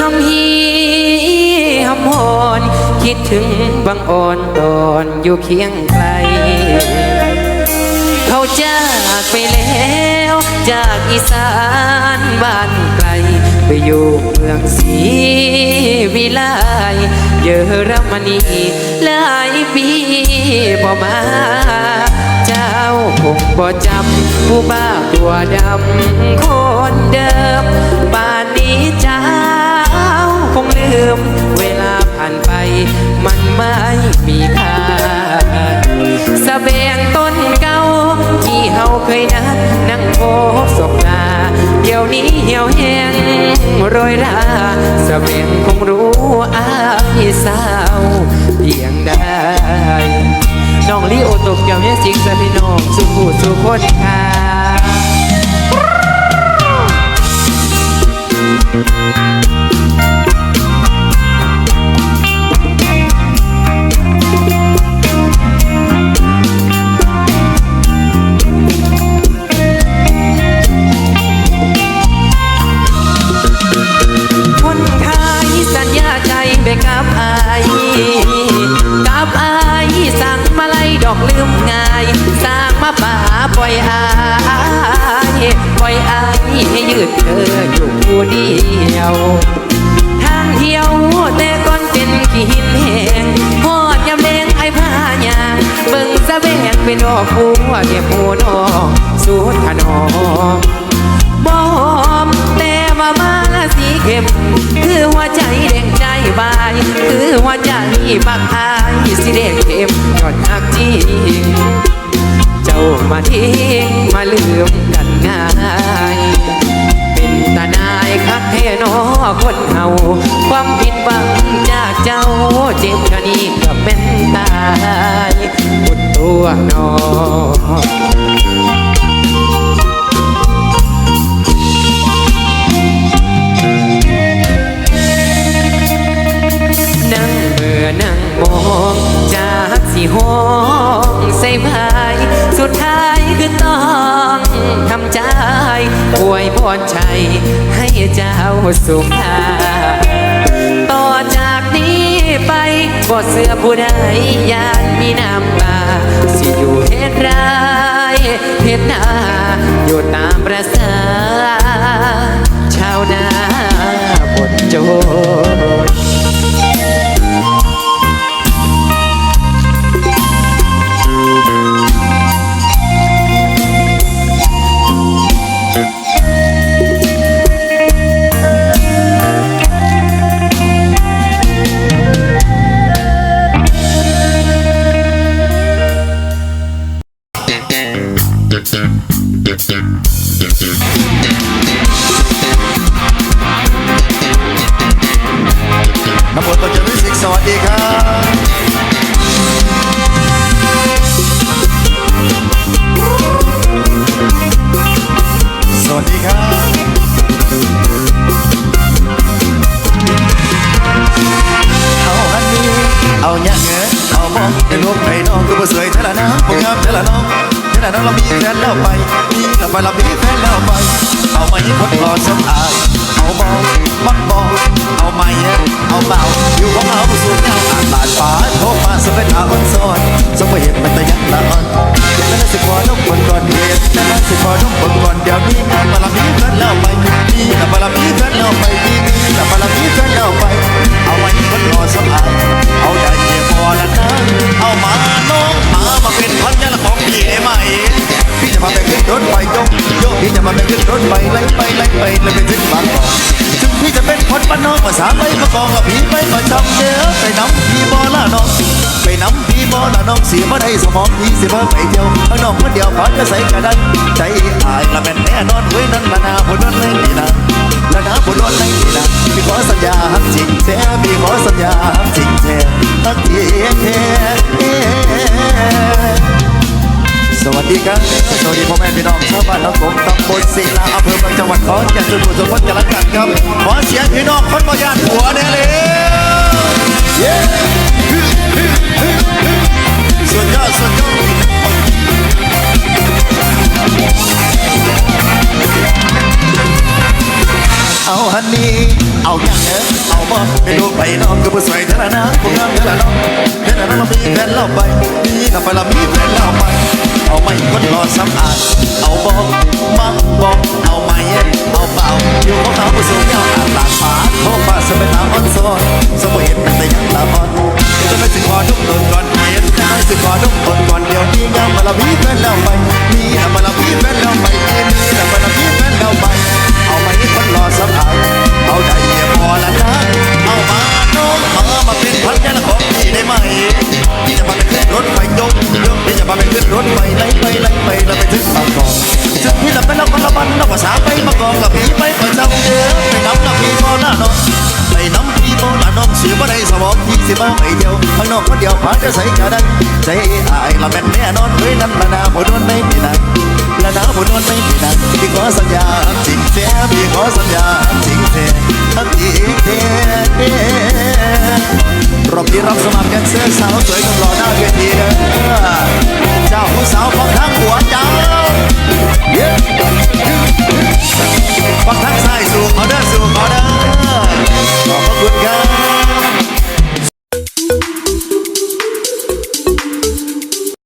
หำฮีหำหอนคิดถึงบังอ่อนตอนอยู่เคียงไกล เขาจากไปแล้ว จากอีสานบ้านไกล ไปอยู่เมืองสีวิไลเยอรมนีหลายปีบ่มา เจ้าผมบ่จำผู้บ้าตัวดำคนเดิมบ้านนี้จืมเวลาผ่านไปมันไม่มีค่าสะเบียงต้นเก่าที่เฮาเคยนัดนั่งโพบศพนาเดี๋ยวนี้เหี่ยวแห้งโรยราสะเบียงคงรู้อายสาวเพียงใดน้องลีโอตกเกี่ยวเนี่ยสิงสะพี่น้องสุขุสุคนค่ะ ไปกับอายกับอายสั่งมาไล่ดอกลืมง่ายสร้างมาป่าปล่อยอายปล่อยอายให้ยืดเธออยู่ผู้เดียว ทางเที่ยวแต่ก่อนเป็นขี้หินแหงพอดยำแดงไอ้ผ้ายางเบิ่งสะแบงเป็นดอกบัวเก็บหัวดอกสูดขนอง ทิ้งมาลืมกันง่าย เป็นตานายคักแท้นอคนเฮาความผิดหวังจากเจ้าเจ็บชะนีกับแม่นตายบุดตัวนอนั่งเมื่อนั่งมองจากสีห้องใส่พาย สุดท้ายคือต้องทำใจอวยพรชัยให้เจ้าสุขภาต่อจากนี้ไปบ่เสื้อผู้ใดยานมีน้ำตาสิอยู่เฮ็ดไรเฮ็ดนาอยู่ตามประสา น้ำบทตัวเจมิสิกสวัสดีครับสวัสดีครับเอาฮันนี่เอาอย่างเงี้ยเอามองในรูปในน้องก็บ่สวยเท่าละนะบ่งามเท่าละน้อง เท่าละน้องเรามีแฟนแล้วไปมีแล้วไปเรามีแฟนแล้วไป เอาไหมคนรอสมอายเอาบองมักบองเอาไหมเอาเบาอยู่ของเราสูงยาวอ่านบานฟ้า นคนบ้านนอกภาษาไม่มากองกับพี่ไปประจำเด้อไปน้ำพี่บอละน้อง ไปน้ำพี่บอละน้องเสียมาได้สมองพี่เสียมาไปเที่ยวข้างนอกคนเดียวขอจะใส่กระดันใจอายละแม่นแน่นอนเว้ยนั่นละนาผลนั่นเลยนี่นะละนาผลนั่นเลยนี่นะพี่ขอสัญญาฮักจริงแท้พี่ขอสัญญาฮักจริงแท้ฮักจริงแท้สวัสดีครับสวัสดีพ่อแม่พี่น้อง บ้านน้องผมตำบลศิลาอำเภอเมืองจังหวัดขอนแก่นสุขุมสุขนกันละกันครับ ขอเสียงพี่น้องคนบ่ยานหัวแน่เลยเย้สุดยอดสุดยอดเอาฮันนี่เอาอย่างเนอะเอาบ่เป็นลูกไปน้องก็บ่สวยเท่านั้นนะผมงามเท่าละน้องเท่านั้นเรามีแฟนเราไปมีละไปละมีแฟนเราไป เอาไม่คนรอสำอาดเอาบอกมาบอกเอาไม่เอาเปล่าอยู่ของเขาผู้สูงยาวอาบตากผาโทษฟ้าสมัยตาอ่อนซ้อนสมัยเห็นแต่ยังละอ่อนจะไม่สิขอดุกตนก่อนเห็นจะไม่สิขอดุกตนก่อนเดี๋ยวนี้งามมาละมีแฟนแล้วไปมีละมาละมีแฟนแล้วไป องพี่สิบ้าไปเดียวข้างนอกคนเดียวผ่านจะใส่กระดังใจอายละแม่นแน่นอนเฮ้ยนั่นละนาผู้โดนไม่มีนังละนาผู้โดนไม่มีนักที่ขอสัญญา